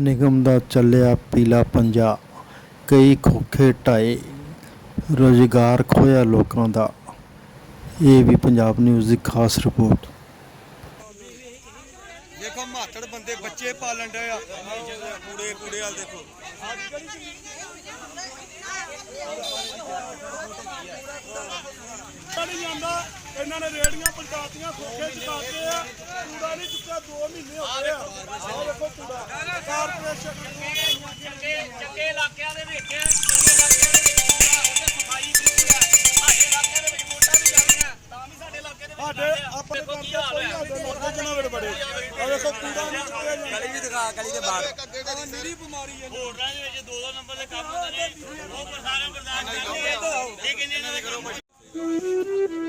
ਨਿਗਮ ਦਾ ਚੱਲਿਆ ਪੀਲਾ ਪੰਜਾ। ਕਈ ਖੋਖੇ ਢਾਏ, ਰੁਜ਼ਗਾਰ ਖੋਇਆ ਲੋਕਾਂ ਦਾ। ਇਹ ਵੀ ਪੰਜਾਬ ਨਿਊਜ਼ ਦੀ ਖਾਸ ਰਿਪੋਰਟ। ਦੇਖੋ, ਮਾਤੜ ਬੰਦੇ ਬੱਚੇ ਪਾਲਣ ਡਏ ਆ। ਕੂੜੇ ਕੂੜੇ ਵਾਲ ਦੇਖੋ। ਨਹੀਂ ਜਾਂਦਾ। ਇਹਨਾਂ ਨੇ ਰੇੜੀਆਂ ਪਲਟਾਤੀਆਂ ਖੋਖੇ ਚਕਾਤੇ ਆ। ਕੂੜਾ ਨਹੀਂ ਚੁੱਕਿਆ 2 ਮਹੀਨੇ ਹੋ ਗਏ ਆ। ਆਹ ਦੇਖੋ ਕੂੜਾ। ਕਾਰਪੋਰੇਸ਼ਨ ਚੰਗੇ ਚੰਗੇ ਇਲਾਕਿਆਂ ਦੇ ਵਿੱਚ ਚੰਗੇ ਇਲਾਕਿਆਂ ਦੇ ਵਿੱਚ ਪੂਰਾ ਉੱਥੇ ਸਫ਼ਾਈ ਬਿਲਕੁਲ ਹੈ ਸਾਡੇ ਇਲਾਕੇ ਦੇ ਵਿੱਚ ਵੋਟਾਂ ਵੀ ਜਾਂਦੀਆਂ ਤਾਂ ਵੀ ਸਾਡੇ ਇਲਾਕੇ ਦੇ ਵਿੱਚ ਸਾਡੇ। ਆਪਣੇ ਕੰਮ ਹਾਲ ਕੋਈ ਸਾਡੇ ਲੋਕਾਂ ਜਨਾ ਵੇਲੇ ਬੜੇ। ਆ ਦੇਖੋ ਕੂੜਾ ਨਹੀਂ ਚੁੱਕਿਆ ਜਾਂਦਾ। ਵੀ ਦਿਖਾ ਗਲੀ ਦੇ ਬਾਹਰ। ਨਿਰੀ ਬਿਮਾਰੀ ਹੈ ਹੋਟਲਾਂ ਦੇ ਵਿੱਚ ਦੋ ਦੋ ਨੰਬਰ ਦੇ ਕੰਮ ਹੁੰਦੇ ਨੇ ਉਹ ਪ੍ਰਸਾਰਣ ਪ੍ਰਦਾਨ ਕਰਦੇ ਆ। ਇਹ ਕਹਿੰਦੇ ਇਹਨਾਂ ਦੇ ਕਰੋ Thank you.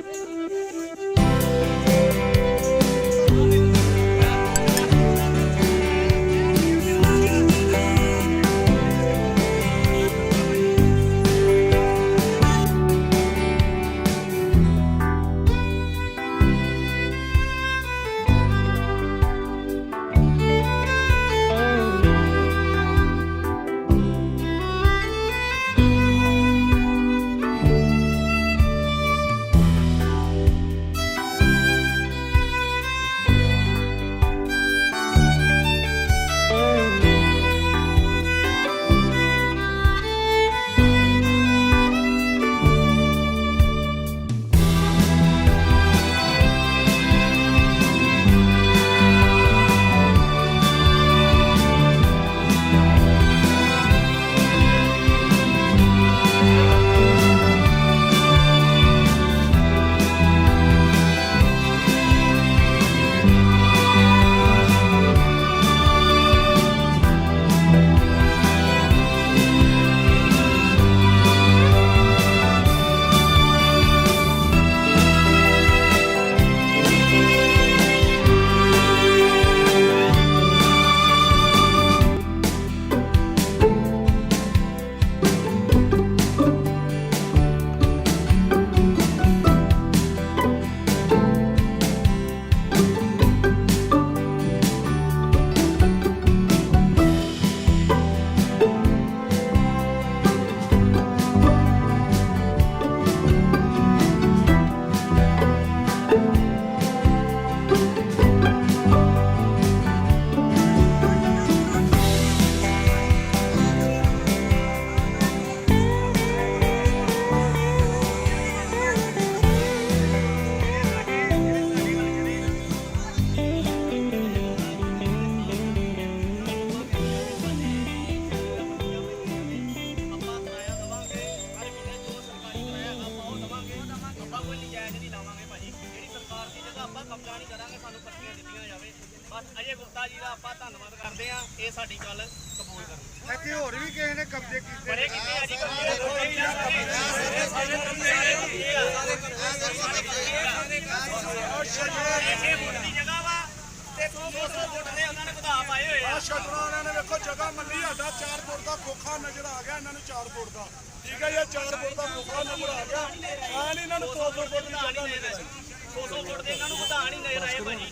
ਆਪਾਂ ਧੰਨਵਾਦ ਕਰਦੇ ਆ ਇਹ ਸਾਡੀ ਗੱਲ ਕਬੂਲ ਕਰਨ ਇੱਥੇ ਹੋਰ ਵੀ ਕਿਸੇ ਨੇ ਕਬਜ਼ੇ ਕੀਤੇ ਬੜੇ ਕਿਤੇ ਆ ਜੀ ਕਬਜ਼ੇ ਜਗ੍ਹਾ ਵਾ ਤੇ 100 200 ਫੁੱਟ ਦੇ ਉਹਨਾਂ ਨੇ ਵਧਾ ਪਾਏ ਹੋਏ ਆ। ਸ਼ਟਰਾਂ ਵਾਲਿਆਂ ਨੇ ਵੇਖੋ ਜਗ੍ਹਾ ਮੱਲੀ ਸਾਡਾ 4 ਫੁੱਟ ਦਾ ਖੋਖਾ ਨਜ਼ਰ ਆ ਗਿਆ ਇਹਨਾਂ ਨੂੰ 4 ਫੁੱਟ ਦਾ। ਠੀਕ ਹੈ ਇਹ 4 ਫੁੱਟ ਦਾ ਖੋਖਾ ਨਜ਼ਰ ਆ ਗਿਆ। ਨਹੀਂ ਇਹਨਾਂ ਨੂੰ 200 ਫੁੱਟ ਦੀ ਜਗ੍ਹਾ ਨਜ਼ਰ ਆਈ 200 ਫੁੱਟ ਦੇ ਇਹਨਾਂ ਨੂੰ ਵਧਾ ਨਹੀਂ ਨਜ਼ਰ ਆਏ ਭਾਜੀ।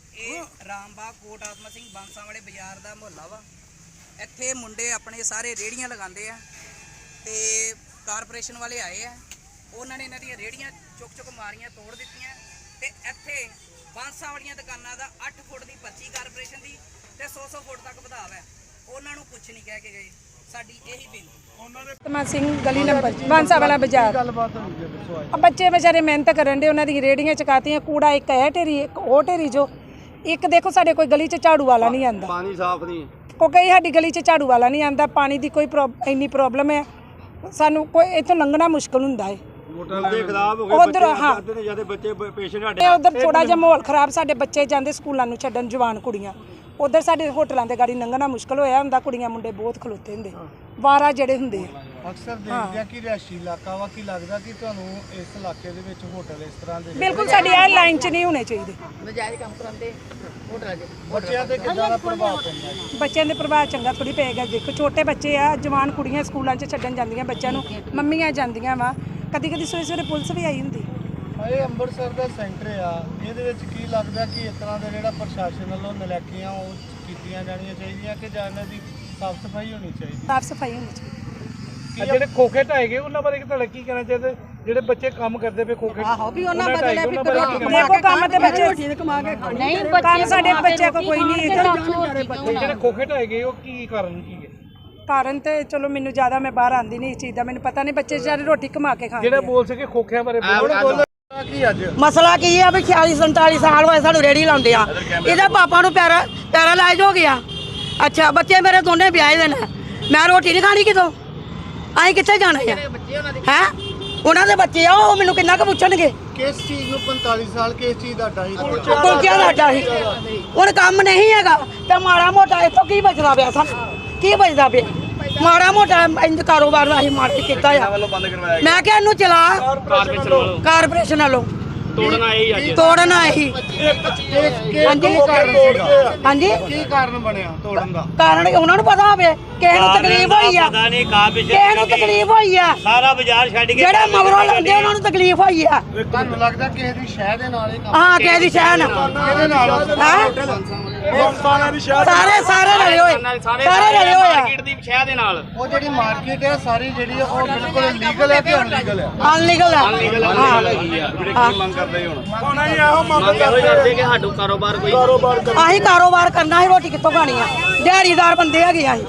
ਇਹ ਰਾਮਬਾਗ ਕੋਟ ਆਤਮਾ ਸਿੰਘ ਬਾਂਸਾ ਵਾਲੇ ਬਾਜ਼ਾਰ ਦਾ ਮੁਹੱਲਾ ਵਾ। ਇੱਥੇ ਮੁੰਡੇ ਆਪਣੇ ਸਾਰੇ ਰੇੜੀਆਂ ਲਗਾਉਂਦੇ ਆ ਤੇ ਕਾਰਪੋਰੇਸ਼ਨ ਵਾਲੇ ਆਏ ਆ। ਉਹਨਾਂ ਨੇ ਇਹਨਾਂ ਦੀਆਂ ਰੇੜੀਆਂ ਚੁੱਕ ਚੁੱਕ ਮਾਰੀਆਂ ਤੋੜ ਦਿੱਤੀਆਂ ਤੇ ਇੱਥੇ ਬਾਂਸਾ ਵਾਲੀਆਂ ਦੁਕਾਨਾਂ ਦਾ 8 ਫੁੱਟ ਦੀ ਪਰਚੀ ਕਾਰਪੋਰੇਸ਼ਨ ਦੀ ਤੇ 100-100 ਫੁੱਟ ਤੱਕ ਵਧਾਵਾ ਹੈ। ਉਹਨਾਂ ਨੂੰ ਕੁਝ ਨਹੀਂ ਕਹਿ ਕੇ ਗਏ। ਸਾਡੀ ਇਹੀ ਬੇਨਤੀ। ਤਮਾ ਸਿੰਘ ਗਲੀ ਨੰਬਰ ਬਾਂਸਾ ਵਾਲਾ ਬਾਜ਼ਾਰ ਬੱਚੇ ਵਿਚਾਰੇ ਮਿਹਨਤ ਕਰਨ ਦੇ ਉਹਨਾਂ ਦੀ ਰੇੜੀਆਂ ਚਕਾਤੀਆਂ ਕੂੜਾ ਇੱਕ ਹੈ ਢੇਰੀ ਇੱਕ ਉਹ ਢੇਰੀ ਜੋ। ਇੱਕ ਦੇਖੋ ਸਾਡੇ ਕੋਈ ਗਲੀ 'ਚ ਝਾੜੂ ਵਾਲਾ ਨਹੀਂ ਆਂਦਾ। ਪਾਣੀ ਸਾਫ਼ ਨਹੀਂ। ਉਹ ਕਈ ਸਾਡੀ ਗਲੀ 'ਚ ਝਾੜੂ ਵਾਲਾ ਨਹੀਂ ਆਂਦਾ ਪਾਣੀ ਦੀ ਕੋਈ ਪ੍ਰੋਬ- ਇੰਨੀ ਪ੍ਰੋਬਲਮ ਹੈ। ਸਾਨੂੰ ਕੋਈ ਇੱਥੋਂ ਲੰਘਣਾ ਮੁਸ਼ਕਲ ਹੁੰਦਾ ਹੈ। ਦੇ ਖਰਾਬ ਹੋ ਉਧਰ ਹਾਂ। ਅੱਧੇ ਨੇ ਜ਼ਿਆਦਾ ਬੱਚੇ ਪੇਸ਼ੈਂਟ ਤੇ ਉਧਰ ਥੋੜਾ ਜਿਹਾ ਮਾਹੌਲ ਖਰਾਬ ਸਾਡੇ ਬੱਚੇ ਜਾਂਦੇ ਸਕੂਲਾਂ ਨੂੰ ਛੱਡਣ ਜਵਾਨ ਕੁੜੀਆਂ। ਉਧਰ ਸਾਡੇ ਹੋਟਲਾਂ ਤੇ ਗਾੜੀ ਲੰਘਣਾ ਮੁਸ਼ਕਲ ਹੋਇਆ ਹੁੰਦਾ ਕੁੜੀਆਂ ਮੁੰਡੇ ਬਹੁਤ ਖਲੋਤੇ ਹੁੰਦੇ। ਵਾਰਾ ਜਿਹੜੇ ਹੁੰਦੇ ਆ। ਅਕਸਰ ਦੇਖਦੇ ਆ ਕਿ ਰਿਹਾਇਸ਼ੀ ਇਲਾਕਾ ਵਾ ਕੀ ਲੱਗਦਾ ਕਿ ਤੁਹਾਨੂੰ ਇਸ ਇਲਾਕੇ ਦੇ ਵਿੱਚ ਹੋਟਲ ਇਸ ਤਰ੍ਹਾਂ ਦੇ ਬਿਲਕੁਲ ਸਾਡੀ ਇਹ ਲਾਈਨ 'ਚ ਨਹੀਂ ਹੋਣੇ ਚਾਹੀਦੇ। ਬੱਚਿਆਂ ਤੇ ਕਿੱਦਾਂ ਦਾ ਪ੍ਰਭਾਵ ਪੈਂਦਾ ਬੱਚਿਆਂ ਦੇ ਪ੍ਰਭਾਵ ਚੰਗਾ ਥੋੜੀ ਪਏਗਾ ਦੇਖੋ ਛੋਟੇ ਬੱਚੇ ਆ ਜਵਾਨ ਕੁੜੀਆਂ ਸਕੂਲਾਂ 'ਚ ਛੱਡਣ ਜਾਂਦੀਆਂ ਬੱਚਿਆਂ ਨੂੰ ਮੰਮੀਆਂ ਜਾਂਦੀਆਂ ਵਾ। ਕਦੀ ਕਦੀ ਸਵੇਰੇ ਸਵੇਰੇ ਪੁਲਿਸ ਵੀ ਆਈ ਹੁੰਦੀ। ਇਹ ਅੰਮ੍ਰਿਤਸਰ ਦਾ ਸੈਂਟਰ ਆ। ਇਹਦੇ ਵਿੱਚ ਕੀ ਲੱਗਦਾ ਕਿ ਇਸ ਤਰ੍ਹਾਂ ਦਾ ਜਿਹੜਾ ਪ੍ਰਸ਼ਾਸਨ ਵੱਲੋਂ ਨਲੈਕੀਆਂ ਉਹ ਕੀਤੀਆਂ ਜਾਣੀਆਂ ਚਾਹੀਦੀਆਂ ਕਿ ਜਾਂ ਇਹਨਾਂ ਦੀ ਸਾਫ਼ ਸਫ਼ਾਈ ਹੋਣੀ ਚਾਹੀਦੀ? ਸਾਫ਼ ਸਫ਼ਾਈ ਹੋਣੀ ਚਾਹੀਦੀ। ਜਿਹੜੇ ਖੋਖੇ ਢਾਏ ਗਏ ਉਹਨਾਂ ਬਾਰੇ ਤੁਹਾਡਾ ਕੀ ਕਹਿਣਾ ਚਾਹੀਦਾ? ਜਿਹੜੇ ਬੱਚੇ ਕੰਮ ਕਰਦੇ ਪਏ ਖੋਖੇ ਆਹੋ ਵੀ ਉਹਨਾਂ ਬਦਲੇ ਵੀ ਦੇਖੋ ਕੰਮ ਤੇ ਬੱਚੇ ਨਹੀਂ ਕੰਮ ਸਾਡੇ ਬੱਚਿਆਂ ਕੋਲ ਕੋਈ ਨਹੀਂ ਹੈਗਾ ਜਿਹੜੇ ਖੋਖੇ ਢਾਏ ਗਏ ਉਹ ਕੀ ਕਾਰਨ ਕੀ ਹੈ? ਕਾਰਨ ਤੇ ਚਲੋ ਮੈਨੂੰ ਜ਼ਿਆਦਾ ਮੈਂ ਬਾਹਰ ਆਂਦੀ ਨਹੀਂ ਇਸ ਚੀਜ਼ ਦਾ ਮੈਨੂੰ ਪਤਾ ਨਹੀਂ ਬੱਚੇ ਜਿਹੜੇ ਰੋਟੀ ਕਮਾ ਕੇ ਖਾਂਦੇ ਜਿਹੜੇ ਆ। ਬੋਲ ਸਕੇ ਖੋਖਿਆਂ ਬਾਰੇ ਬੋਲੋ। ਕੀ ਅੱਜ? ਮਸਲਾ ਕੀ ਆ ਵੀ 46 47 ਸਾਲ ਹੋਏ ਸਾਨੂੰ ਰੇੜੀ ਲਾਉਂਦੇ ਆ। ਇਹਦੇ ਪਾਪਾ ਨੂੰ ਪੈਰਾ ਪੈਰਾਲਾਈਜ਼ ਹੋ ਗਿਆ। ਅੱਛਾ ਬੱਚੇ ਮੇਰੇ ਦੋਨੇ ਵਿਆਹੇ ਦੇ ਨੇ। ਮੈਂ ਰੋਟੀ ਨਹੀਂ ਖਾਣੀ ਕਿਤੋਂ? ਅਸੀਂ ਕਿੱਥੇ ਜਾਣਾ ਹੈ ਹੈ? ਉਹਨਾਂ ਦੇ ਬੱਚੇ ਆ ਉਹ ਮੈਨੂੰ ਕਿੰਨਾ ਕੁ ਪੁੱਛਣਗੇ? ਕਿਸ ਚੀਜ਼ ਨੂੰ 45 ਸਾਲ ਕਿਸ ਚੀਜ਼ ਦਾ ਡਾਈ ਕੁਲਚਿਆਂ ਦਾ ਅੱਡਾ ਸੀ। ਹੁਣ ਕੰਮ ਨਹੀਂ ਹੈਗਾ ਤੇ ਮਾੜਾ ਮੋਟਾ ਇੱਥੋਂ ਕੀ ਬਚਦਾ ਪਿਆ ਸਾਨੂੰ? ਕੀ ਬਚਦਾ ਪਿਆ? ਮਾੜਾ ਮੋਟਾ ਇੰਜ ਕਾਰੋਬਾਰ ਅਸੀਂ ਮਾੜਾ ਹੀ ਕੀਤਾ ਆ। ਮੈਂ ਕਿਹਾ ਇਹਨੂੰ ਚਲਾ। ਕਾਰਪੋਰੇਸ਼ਨ ਵੱਲੋਂ। ਤੋੜਨਾ ਇਹ ਅੱਜ। ਤੋੜਨਾ ਇਹੀ ਹਾਂਜੀ। ਹਾਂਜੀ। ਕੀ ਕਾਰਨ ਬਣਿਆ ਤੋੜਨ ਦਾ? ਕਾਰਨ ਉਹਨਾਂ ਨੂੰ ਪਤਾ ਹੋਵੇ ਕਿਸੇ ਨੂੰ ਤਕਲੀਫ ਹੋਈ ਆ। ਪਤਾ ਨਹੀਂ ਕਾ ਪਿੱਛੇ ਕਿਸੇ ਨੂੰ ਤਕਲੀਫ ਹੋਈ ਆ। ਸਾਰਾ ਬਾਜ਼ਾਰ ਛੱਡ ਕੇ ਜਿਹੜੇ ਮਗਰੋਂ ਲਾਉਂਦੇ ਉਹਨਾਂ ਨੂੰ ਤਕਲੀਫ ਹੋਈ ਆ। ਤੁਹਾਨੂੰ ਲੱਗਦਾ ਕਿਸੇ ਦੀ ਸ਼ਹਿ ਦੇ ਨਾਲ ਹੀ ਕੰਮ ਹਾਂ ਕਿਸੇ ਦੀ ਕਿਹਦੇ ਨਾਲ। ਹੈਂ? ਸਾਰੇ ਸਾਰੇ ਰਲੇ ਹੋਏ। ਸਾਰੇ ਰਲੇ ਹੋਏ ਆ। ਮਾਰਕੀਟ ਦੀ ਸ਼ਹਿ ਦੇ ਨਾਲ। ਉਹ ਜਿਹੜੀ ਮਾਰਕੀਟ ਹੈ ਸਾਰੀ ਜਿਹੜੀ ਉਹ ਬਿਲਕੁਲ ਲੀਗਲ ਹੈ ਕਿ ਅਨਲੀਗਲ ਹੈ? ਅਨਲੀਗਲ ਆ ਹਾਂ। ਕਰਦੇ ਕਿ ਸਾਡੂ ਕਾਰੋਬਾਰ ਕੋਈ ਅਸੀਂ ਕਾਰੋਬਾਰ ਕਰਨਾ ਹੈ ਰੋਟੀ ਕਿੱਥੋਂ ਖਾਣੀ ਆ? ਦਿਹਾੜੀਦਾਰ ਬੰਦੇ ਹੈਗੇ ਆ ਅਸੀਂ।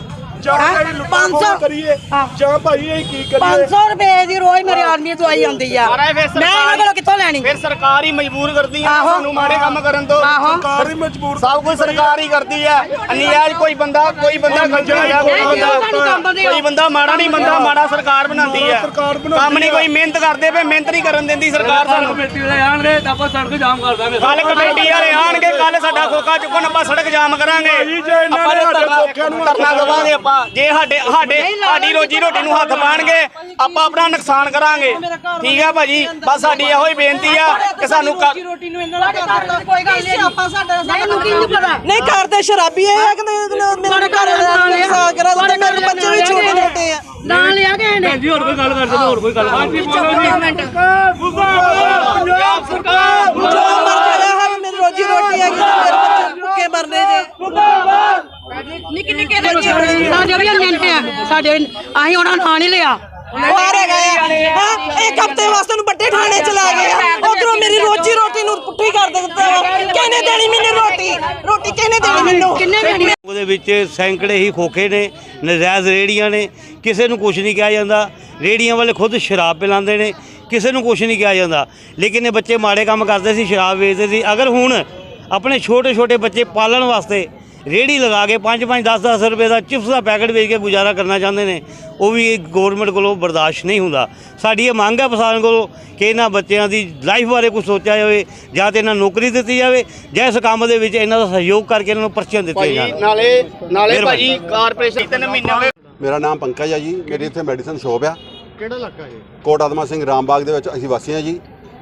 ਹੈਂ? 500 ਕਰੀਏ। ਹਾਂ। ਜਾਂ ਭਾਈ ਇਹ ਕੀ 500 ਰੁਪਏ ਦੀ ਰੋਜ਼ ਮੇਰੇ ਆਦਮੀ ਦਵਾਈ ਆਉਂਦੀ ਆ। ਸਾਰਾ ਇਹ ਫਿਰ ਮੈਂ ਇਹਨਾਂ ਕੋਲੋਂ ਕਿੱਥੋਂ ਲੈਣੀ? ਫਿਰ ਸਰਕਾਰ ਹੀ ਮਜਬੂਰ ਕਰਦੀ ਹੈ ਆਹੋ। ਸਾਨੂੰ ਮਾੜੇ ਕੰਮ ਕਰਨ ਤੋਂ। ਆਹੋ। ਸਰਕਾਰ ਹੀ ਮਜਬੂਰ ਸਭ ਕੁਝ ਸਰਕਾਰ ਹੀ ਕਰਦੀ ਹੈ ਅਨਿਆਜ ਕੋਈ ਬੰਦਾ ਕੋਈ ਬੰਦਾ ਗਲਤ ਨਹੀਂ ਕੋਈ ਬੰਦਾ ਦਿਓ? ਕੋਈ ਬੰਦਾ ਮਾੜਾ ਨਹੀਂ ਬੰਦਾ ਮਾੜਾ ਸਰਕਾਰ ਬਣਾਉਂਦੀ ਹੈ ਸਰਕਾਰ ਬਣਾਉਂਦੀ ਕੰਮ ਨਹੀਂ ਕੋਈ ਮਿਹਨਤ ਕਰਦੇ ਪਏ ਮਿਹਨਤ ਨਹੀਂ ਕਰਨ ਦਿੰਦੀ ਸਰਕਾਰ ਸਾਨੂੰ। ਕਮੇਟੀ ਵਾਲੇ ਆਣਗੇ ਤਾਂ ਆਪਾਂ ਸੜਕ ਜਾਮ ਕਰ ਦਾਂਗੇ। ਕੱਲ ਕਮੇਟੀ ਵਾਲੇ ਆਣਗੇ ਕੱਲ ਸਾਡਾ ਖੋਕਾ ਚੁੱਕਣ ਆਪਾਂ ਸੜਕ ਜਾਮ ਕਰਾਂਗੇ। ਆਪਾਂ ਧਰਨਾ ਦੇਵਾਂਗੇ ਆਪਾਂ। ਜੇ ਸਾਡੇ ਸਾਡੇ ਸਾਡੀ ਰੋਜੀ ਰੋਟੀ ਨੂੰ ਹੱਥ ਪਾਣਗੇ ਆਪਾਂ ਆਪਣਾ ਨੁਕਸਾਨ ਕਰਾਂਗੇ ਠੀਕ ਹੈ ਭਾਜੀ ਬਸ ਸਾਡੀ ਇਹੋ ਹੀ ਬੇਨਤੀ ਆ ਕਿ ਸਾਨੂੰ ਕ- ਰੋਟੀ ਨੂੰ ਇਹਨਾਂ ਦਾ ਕੋਈ ਗੱਲ ਨਹੀਂ ਆਪਾਂ ਸਾਡਾ ਸਾਨੂੰ ਕੀ ਨਹੀਂ ਪਤਾ ਨਹੀਂ ਘਰ ਦੇ ਸ਼ਰਾਬੀ ਇਹ ਹੈ ਕਿ ਮੇਰੇ ਘਰ ਵਾਲੇ ਕਰਾ ਦਿੰਦੇ ਮੇਰੇ ਬੱਚੇ ਵੀ ਛੋਟੇ ਛੋਟੇ ਆ ਨਾਂ ਲਿਆ ਕਿਸੇ ਨੇ ਜੀ ਹੋਰ ਕੋਈ ਗੱਲ ਕਰਦੇ ਹੋਰ ਕੋਈ ਗੱਲ ਪੰਜਾਬ ਸਰਕਾਰ ਹਾਏ ਮੇਰੀ ਰੋਜੀ ਰੋਟੀ ਹੈਗੀ ਤੇ ਮੇਰੇ ਬੱਚੇ ਭੁੱਖੇ ਮਰਨੇ ਜੇ ਵੀ ਮਿਹਨਤ ਆ ਸਾਡੇ ਅਸੀਂ ਉਹਨਾਂ ਨਾਂ ਨਹੀਂ ਲਿਆ। ਹੈਗਾ ਆ ਹਾਂ ਇੱਕ ਹਫ਼ਤੇ ਵਾਸਤੇ ਨੂੰ ਵੱਡੇ ਥਾਣੇ ਚਲਾ ਗਿਆ ਉਧਰੋਂ ਮੇਰੀ ਰੋਜੀ ਰੋਟੀ ਨੂੰ ਪੁੱਠੀ ਕਰ ਦਿੱਤਾ। ਕਿਹਨੇ ਦੇਣੀ ਮੈਨੂੰ ਰੋਟੀ? ਰੋਟੀ ਕਿਹਨੇ ਦੇਣੀ ਮੈਨੂੰ? ਕਿੰਨੇ ਦੇਣੀ? ਉਹਦੇ ਵਿੱਚ ਸੈਂਕੜੇ ਹੀ ਖੋਖੇ ਨੇ ਨਜਾਇਜ਼ ਰੇੜੀਆਂ ਨੇ। ਕਿਸੇ ਨੂੰ ਕੁਝ ਨਹੀਂ ਕਿਹਾ ਜਾਂਦਾ। ਰੇੜੀਆਂ ਵਾਲੇ ਖੁਦ ਸ਼ਰਾਬ ਪਿਲਾਉਂਦੇ ਨੇ। ਕਿਸੇ ਨੂੰ ਕੁਝ ਨਹੀਂ ਕਿਹਾ ਜਾਂਦਾ। ਲੇਕਿਨ ਇਹ ਬੱਚੇ ਮਾੜੇ ਕੰਮ ਕਰਦੇ ਸੀ ਸ਼ਰਾਬ ਵੇਚਦੇ ਸੀ। ਅਗਰ ਹੁਣ ਆਪਣੇ ਛੋਟੇ ਛੋਟੇ ਬੱਚੇ ਪਾਲਣ ਵਾਸਤੇ ਰੇੜੀ ਲਗਾ ਕੇ 5 5 10 10 ਰੁਪਏ ਦਾ ਚਿਪਸ ਦਾ ਪੈਕਟ ਵੇਚ ਕੇ ਗੁਜ਼ਾਰਾ ਕਰਨਾ ਚਾਹੁੰਦੇ ਨੇ ਉਹ ਵੀ ਗਵਰਨਮੈਂਟ ਕੋਲੋਂ ਬਰਦਾਸ਼ਤ ਨਹੀਂ ਹੁੰਦਾ। ਸਾਡੀ ਇਹ ਮੰਗ ਹੈ ਪ੍ਰਸ਼ਾਸਨ ਕੋਲੋਂ ਕਿ ਇਹਨਾਂ ਬੱਚਿਆਂ ਦੀ ਲਾਈਫ ਬਾਰੇ ਕੁਝ ਸੋਚਿਆ ਜਾਵੇ ਜਾਂ ਤੇ ਇਹਨਾਂ ਨੂੰ ਨੌਕਰੀ ਦਿੱਤੀ ਜਾਵੇ ਜਾਂ ਇਸ ਕੰਮ ਦੇ ਵਿੱਚ ਇਹਨਾਂ ਦਾ ਸਹਿਯੋਗ ਕਰਕੇ ਇਹਨਾਂ ਨੂੰ ਪਰਚੀਆਂ ਦਿੱਤੀਆਂ ਜਾਣ। ਨਾਲੇ ਨਾਲੇ। ਭਾਜੀ ਕਾਰਪੋਰੇਸ਼ਨ ਤਿੰਨ ਮਹੀਨੇ ਹੋ ਗਏ। ਮੇਰਾ ਨਾਮ ਪੰਕਜ ਹੈ ਜੀ ਮੇਰੀ ਇੱਥੇ ਮੈਡੀਸਨ ਸ਼ੋਪ ਆ। ਕਿਹੜਾ ਇਲਾਕਾ ਇਹ? ਕੋਟ ਆਦਮਾ ਸਿੰਘ ਰਾਮਬਾਗ ਦੇ ਵਿੱਚ ਅਸੀਂ ਵਾਸੀ ਹਾਂ ਜੀ।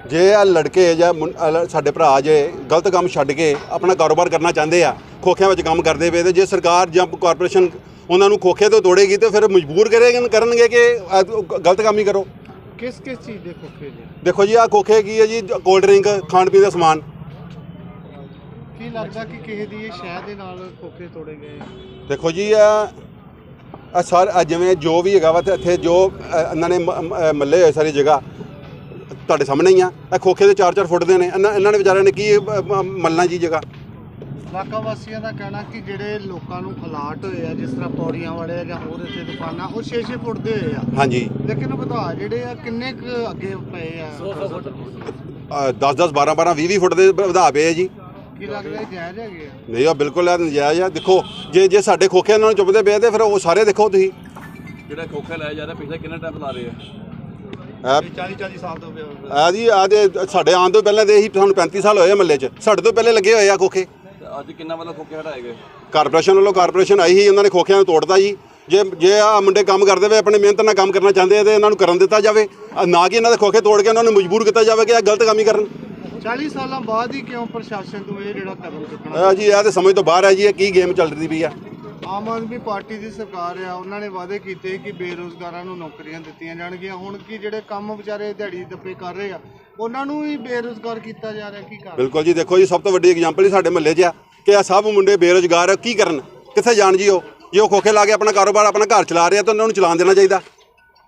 ਜੇ ਇਹ ਲੜਕੇ ਜਾਂ ਮੁੰ- ਅਹ ਲ- ਸਾਡੇ ਭਰਾ ਜੇ ਗਲਤ ਕੰਮ ਛੱਡ ਕੇ ਆਪਣਾ ਕਾਰੋਬਾਰ ਕਰਨਾ ਚਾਹੁੰਦੇ ਆ ਖੋਖਿਆਂ ਵਿੱਚ ਕੰਮ ਕਰਦੇ ਪਏ ਤੇ ਜੇ ਸਰਕਾਰ ਜਾਂ ਕਾਰਪੋਰੇਸ਼ਨ ਉਹਨਾਂ ਨੂੰ ਖੋਖੇ ਤੋਂ ਤੋੜੇਗੀ ਤੇ ਫਿਰ ਮਜਬੂਰ ਕਰੇਗੇ ਕਰਨਗੇ ਕਿ ਗਲਤ ਕੰਮ ਹੀ ਕਰੋ। ਕਿਸ ਕਿਸ ਚੀਜ਼ ਦੇ ਖੋਖੇ ਜੀ? ਦੇਖੋ ਜੀ ਆ ਖੋਖੇ ਕੀ ਹੈ ਜੀ ਕੋਲਡ ਡਰਿੰਕ ਖਾਣ ਪੀਣ ਦਾ ਸਮਾਨ। ਕੀ ਲੱਗਦਾ ਕਿ ਕਿਸੇ ਦੀ ਇਹ ਸ਼ਹਿ ਦੇ ਨਾਲ ਖੋਖੇ ਤੋੜੇ ਗਏ? ਦੇਖੋ ਜੀ ਆ ਆ ਸਰ ਜਿਵੇਂ ਜੋ ਵੀ ਹੈਗਾ ਵਾ ਤੇ ਇੱਥੇ ਜੋ ਅ, ਇਹਨਾਂ ਨੇ ਮੱਲੇ ਹੋਏ ਸਾਰੀ ਜਗ੍ਹਾ ਤੁਹਾਡੇ ਸਾਹਮਣੇ ਹੀ ਆ। ਇਹ ਖੋਖੇ ਦੇ 4-4 ਫੁੱਟ ਦੇ ਨੇ। ਇਹਨਾਂ ਇਹਨਾਂ ਨੇ ਵਿਚਾਰਿਆਂ ਨੇ ਕੀ ਮੱਲਣਾ ਜੀ ਜਗ੍ਹਾ? ਇਲਾਕਾ ਵਾਸੀਆਂ ਦਾ ਕਹਿਣਾ ਕਿ ਜਿਹੜੇ ਲੋਕਾਂ ਨੂੰ ਅਲਾਟ ਹੋਏ ਆ ਜਿਸ ਤਰ੍ਹਾਂ ਪੌੜੀਆਂ ਵਾਲੇ ਆ ਜਾਂ ਹੋਰ ਇੱਥੇ ਦੁਕਾਨਾਂ ਉਹ 6-6 ਫੁੱਟ ਦੇ ਹੋਏ ਆ। ਹਾਂਜੀ। ਲੇਕਿਨ ਵਧਾ ਜਿਹੜੇ ਆ ਕਿੰਨੇ ਕੁ ਅੱਗੇ ਪਏ ਆ? 10-10 12-12 20-20 ਫੁੱਟ ਦੇ ਵਧਾ ਪਏ ਆ ਜੀ। ਕੀ ਲੱਗਦਾ ਇਹ ਜਾਇਜ਼ ਹੈਗੇ ਆ? ਨਹੀਂ ਆ ਬਿਲਕੁਲ ਆ ਨਜਾਇਜ਼ ਆ। ਦੇਖੋ ਜੇ ਜੇ ਸਾਡੇ ਖੋਖੇ ਇਹਨਾਂ ਨੂੰ ਚੁੱਪਦੇ ਪਏ ਤੇ ਫਿਰ ਉਹ ਸਾਰੇ ਦੇਖੋ ਤੁਸੀਂ। ਜਿਹੜਾ ਖੋਖਾ ਲਾਇਆ ਜਾ ਰਿਹਾ ਪਿਛਲੇ ਕਿੰਨਾ ਟਾਈਮ ਲਾ ਰਹੇ ਆ? 40 40 ਸਾਲ ਤੋਂ ਆ ਜੀ ਆ ਸਾਡੇ ਆਉਣ ਤੋਂ ਪਹਿਲਾਂ ਦੇ ਇਹੀ ਸਾਨੂੰ 35 ਸਾਲ ਹੋਏ ਆ ਮੱਲੇ 'ਚ। ਸਾਡੇ ਤੋਂ ਪਹਿਲੇ ਲੱਗੇ ਹੋਏ ਆ ਖੋਖੇ। ਅੱਜ ਕਿੰਨਾ ਵੱਲੋਂ ਖੋਖੇ ਹਟਾਏ ਗਏ? ਕਾਰਪੋਰੇਸ਼ਨ ਵੱਲੋਂ ਕਾਰਪੋਰੇਸ਼ਨ ਆਈ ਸੀ ਉਹਨਾਂ ਨੇ ਖੋਖਿਆਂ ਨੂੰ ਤੋੜਤਾ ਜੀ। ਜੇ ਜੇ ਆ ਮੁੰਡੇ ਕੰਮ ਕਰਦੇ ਵੇ ਆਪਣੇ ਮਿਹਨਤ ਨਾਲ ਕੰਮ ਕਰਨਾ ਚਾਹੁੰਦੇ ਆ ਤੇ ਇਹਨਾਂ ਨੂੰ ਕਰਨ ਦਿੱਤਾ ਜਾਵੇ। ਨਾ ਕਿ ਇਹਨਾਂ ਦੇ ਖੋਖੇ ਤੋੜ ਕੇ ਉਹਨਾਂ ਨੂੰ ਮਜਬੂਰ ਕੀਤਾ ਜਾਵੇ ਕਿ ਇਹ ਗਲਤ ਕੰਮ ਹੀ ਕਰਨ। 40 ਸਾਲਾਂ ਬਾਅਦ ਹੀ ਕਿਉਂ ਪ੍ਰਸ਼ਾਸਨ ਤੋਂ ਇਹ ਜਿਹੜਾ ਕਦਮ ਚੁੱਕਣਾ ਜੀ ਇਹ ਤੇ ਸਮਝ ਤੋਂ ਬਾਹਰ ਹੈ ਜੀ ਇਹ ਕੀ ਗੇਮ ਚੱਲ ਰਹੀ ਵੀ ਆ। ਆਮ ਆਦਮੀ ਪਾਰਟੀ ਦੀ ਸਰਕਾਰ ਆ ਉਹਨਾਂ ਨੇ ਵਾਅਦੇ ਕੀਤੇ ਕਿ ਬੇਰੋਜ਼ਗਾਰਾਂ ਨੂੰ ਨੌਕਰੀਆਂ ਦਿੱਤੀਆਂ ਜਾਣਗੀਆਂ। ਹੁਣ ਕੀ ਜਿਹੜੇ ਕੰਮ ਵਿਚਾਰੇ ਦਿਹਾੜੀ ਦੱਪੇ ਕਰ ਰਹੇ ਆ ਉਹਨਾਂ ਨੂੰ ਹੀ ਬੇਰੋਜ਼ਗਾਰ ਕੀਤਾ ਜਾ ਰਿਹਾ ਕੀ ਕਾਰਨ? ਬਿਲਕੁਲ ਜੀ ਦੇਖੋ ਜੀ ਸਭ ਤੋਂ ਵੱਡੀ ਐਗਜ਼ਾਮਪਲ ਹੀ ਸਾਡੇ ਮਹੱਲੇ 'ਚ ਆ ਕਿ ਇਹ ਸਭ ਮੁੰਡੇ ਬੇਰੋਜ਼ਗਾਰ ਆ ਕੀ ਕਰਨ? ਕਿੱਥੇ ਜਾਣ ਜੀ ਉਹ? ਜੇ ਉਹ ਖੋਖੇ ਲਾ ਕੇ ਆਪਣਾ ਕਾਰੋਬਾਰ ਆਪਣਾ ਘਰ ਚਲਾ ਰਹੇ ਆ ਤਾਂ ਉਹਨਾਂ ਨੂੰ ਚਲਾਉਣ ਦੇਣਾ ਚਾਹੀਦਾ।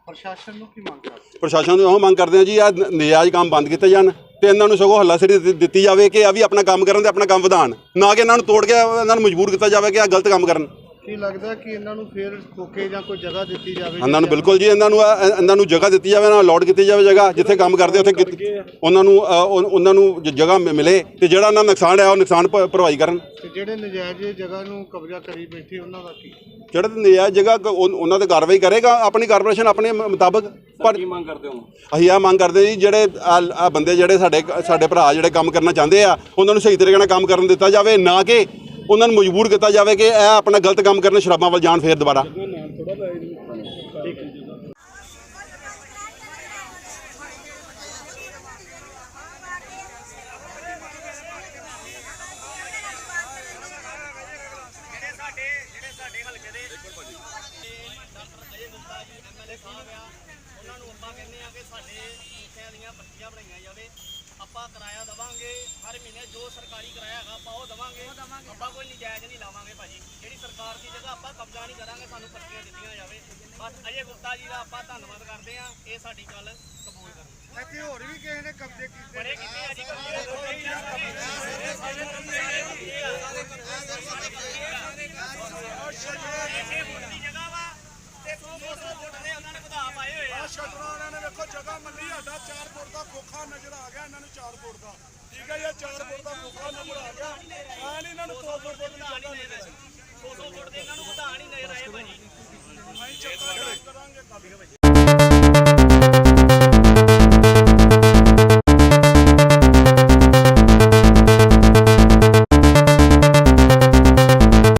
ਪ੍ਰਸ਼ਾਸਨ ਨੂੰ ਕੀ ਮੰਗ ਕਰਦੇ? ਪ੍ਰਸ਼ਾਸਨ ਨੂੰ ਇਹੋ ਮੰਗ ਕਰਦੇ ਆ ਜੀ ਆ ਨਜਾਇਜ਼ ਕੰਮ ਬੰਦ ਕੀਤੇ ਜਾਣ ਤੇ ਇਹਨਾਂ ਨੂੰ ਸਗੋਂ ਹੱਲਾਸ਼ੇਰੀ ਦਿੱਤੀ- ਦਿੱਤੀ ਜਾਵੇ ਕਿ ਇਹ ਵੀ ਆਪਣਾ ਕੰਮ ਕਰਨ ਤੇ ਆਪਣਾ ਕੰਮ ਵਧਾਉਣ। ਨਾ ਕਿ ਇਹਨਾਂ ਨੂੰ ਤੋੜ ਕੇ ਇਹਨਾਂ ਨੂੰ ਮਜਬੂਰ ਕੀਤਾ ਜਾਵੇ ਕਿ ਇਹ ਗਲਤ ਕੰਮ ਕਰਨ। ਕੀ ਲੱਗਦਾ ਕਿ ਇਹਨਾਂ ਨੂੰ ਫੇਰ ਖੋਕੇ ਜਾਂ ਕੋਈ ਜਗ੍ਹਾ ਦਿੱਤੀ ਜਾਵੇ? ਇਹਨਾਂ ਨੂੰ ਬਿਲਕੁਲ ਜੀ ਇਹਨਾਂ ਨੂੰ ਇਹ- ਇਹਨਾਂ ਨੂੰ ਜਗ੍ਹਾ ਦਿੱਤੀ ਜਾਵੇ ਨਾ ਅਲਾਟ ਕੀਤੀ ਜਾਵੇ ਜਗ੍ਹਾ ਜਿੱਥੇ ਕੰਮ ਕਰਦੇ ਉੱਥੇ ਕਿਤ- ਉਹਨਾਂ ਨੂੰ ਅ, ਉਹ- ਉਹਨਾਂ ਨੂੰ ਜ- ਜਗ੍ਹਾ ਮਿ- ਮਿਲੇ ਤੇ ਜਿਹੜਾ ਉਹਨਾਂ ਦਾ ਨੁਕਸਾਨ ਹੈ ਉਹ ਨੁਕਸਾਨ ਭ- ਭਰਵਾਈ ਕਰਨ। ਤੇ ਜਿਹੜੇ ਨਜਾਇਜ਼ ਜਗ੍ਹਾ ਨੂੰ ਕਬਜ਼ਾ ਕਰੀ ਬੈਠੇ ਉਹਨਾਂ ਦਾ ਕੀ? ਜਿਹੜਾ ਤੇ ਨਜਾਇਜ਼ ਜਗ੍ਹਾ ਕ- ਉਹ- ਉਹਨਾਂ ਤੇ ਕਾਰਵਾਈ ਕਰੇਗਾ ਆਪਣੀ ਕਾਰਪੋਰੇਸ਼ਨ ਆਪਣੇ ਮ- ਮੁਤਾਬਕ? ਪਰ ਕੀ ਮੰਗ ਕਰਦੇ ਹੋ? ਅਸੀਂ ਆ ਮੰਗ ਕਰਦੇ ਜੀ ਜਿਹੜੇ ਆ ਬੰਦੇ ਜਿਹੜੇ ਸਾਡੇ ਸਾਡੇ ਭਰਾ ਜਿਹੜੇ ਕੰਮ ਕਰਨਾ ਚਾਹੁੰਦੇ ਆ ਉਹਨਾਂ ਨੂੰ ਸਹੀ ਤਰੀਕੇ ਨਾਲ ਕੰਮ ਕਰਨ ਦਿੱਤਾ ਜਾਵੇ ਨਾ ਕਿ ਉਹਨਾਂ ਨੂੰ ਮਜਬੂਰ ਕੀਤਾ ਜਾਵੇ ਕਿ ਇਹ ਆਪਣਾ ਗਲਤ ਕੰਮ ਕਰਨ ਸ਼ਰਾਬਾਂ ਵੱਲ ਜਾਣ ਫੇਰ ਦੁਬਾਰਾ। ਉਹਨਾਂ ਨੂੰ ਆਪਾਂ ਕਹਿੰਦੇ ਆ ਕਿ ਸਾਡੇ ਖੋਖਿਆਂ ਦੀਆਂ ਪੱਟੀਆਂ ਬਣਾਈਆਂ ਜਾਵੇ ਆਪਾਂ ਕਿਰਾਇਆ ਦਵਾਂਗੇ ਹਰ ਮਹੀਨੇ ਜੋ ਸਰਕਾਰੀ ਕਿਰਾਇਆ ਹੈਗਾ ਆਪਾਂ ਉਹ ਦਵਾਂਗੇ। ਆਪਾਂ ਕੋਈ ਨਜਾਇਜ਼ ਨਹੀਂ ਲਾਵਾਂਗੇ ਭਾਜੀ। ਜਿਹੜੀ ਸਰਕਾਰ ਦੀ ਜਗ੍ਹਾ ਆਪਾਂ ਕਬਜ਼ਾ ਨਹੀਂ ਕਰਾਂਗੇ ਸਾਨੂੰ ਪੱਟੀਆਂ ਦਿੱਤੀਆਂ ਜਾਵੇ। ਬਸ ਅਜੇ ਗੁਪਤਾ ਜੀ ਦਾ ਆਪਾਂ ਧੰਨਵਾਦ ਕਰਦੇ ਆ ਇਹ ਸਾਡੀ ਗੱਲ ਕਬੂਲ ਕਰੋ। ਇੱਥੇ ਹੋਰ ਵੀ ਕਿਸੇ ਨੇ ਕਬਜ਼ੇ ਕੀਤੇ? ਬੜੇ ਕੀਤੇ ਆ ਜੀ ਕਬਜ਼ੇ। ਇਹ ਫੁੱਟ ਦੀ ਜਗ੍ਹਾ ਵਾ ਤੇ 200 ਫੁੱਟ ਦੇ ਉਹਨਾਂ ਨੇ ਵਧਾ ਪਾਏ ਹੋਏ ਆ ਆ ਸ਼ਟਰਾਂ ਵਾਲਿਆਂ ਨੇ ਵੇਖੋ ਜਗ੍ਹਾ ਮੱਲੀ ਸਾਡਾ 4 ਫੁੱਟ ਦਾ ਖੋਖਾ ਨਜ਼ਰ ਆ ਗਿਆ ਇਹਨਾਂ ਨੂੰ 4 ਫੁੱਟ ਦਾ। ਠੀਕ ਹੈ ਇਹ 4 ਫੁੱਟ ਦਾ ਖੋਖਾ ਨਜ਼ਰ ਆ ਗਿਆ। ਐ ਨਹੀਂ ਇਹਨਾਂ ਨੂੰ 200 ਫੁੱਟ ਦੀ ਜਗ੍ਹਾ ਨਜ਼ਰ ਆਈ 200 ਫੁੱਟ ਦੇ ਇਹਨਾਂ ਨੂੰ ਵਧਾ ਨਹੀਂ ਨਜ਼ਰ ਆਏ ਭਾਜੀ। ਅਸੀਂ ਚੱਕਰ ਕਰਾਂਗੇ ਗੱਲ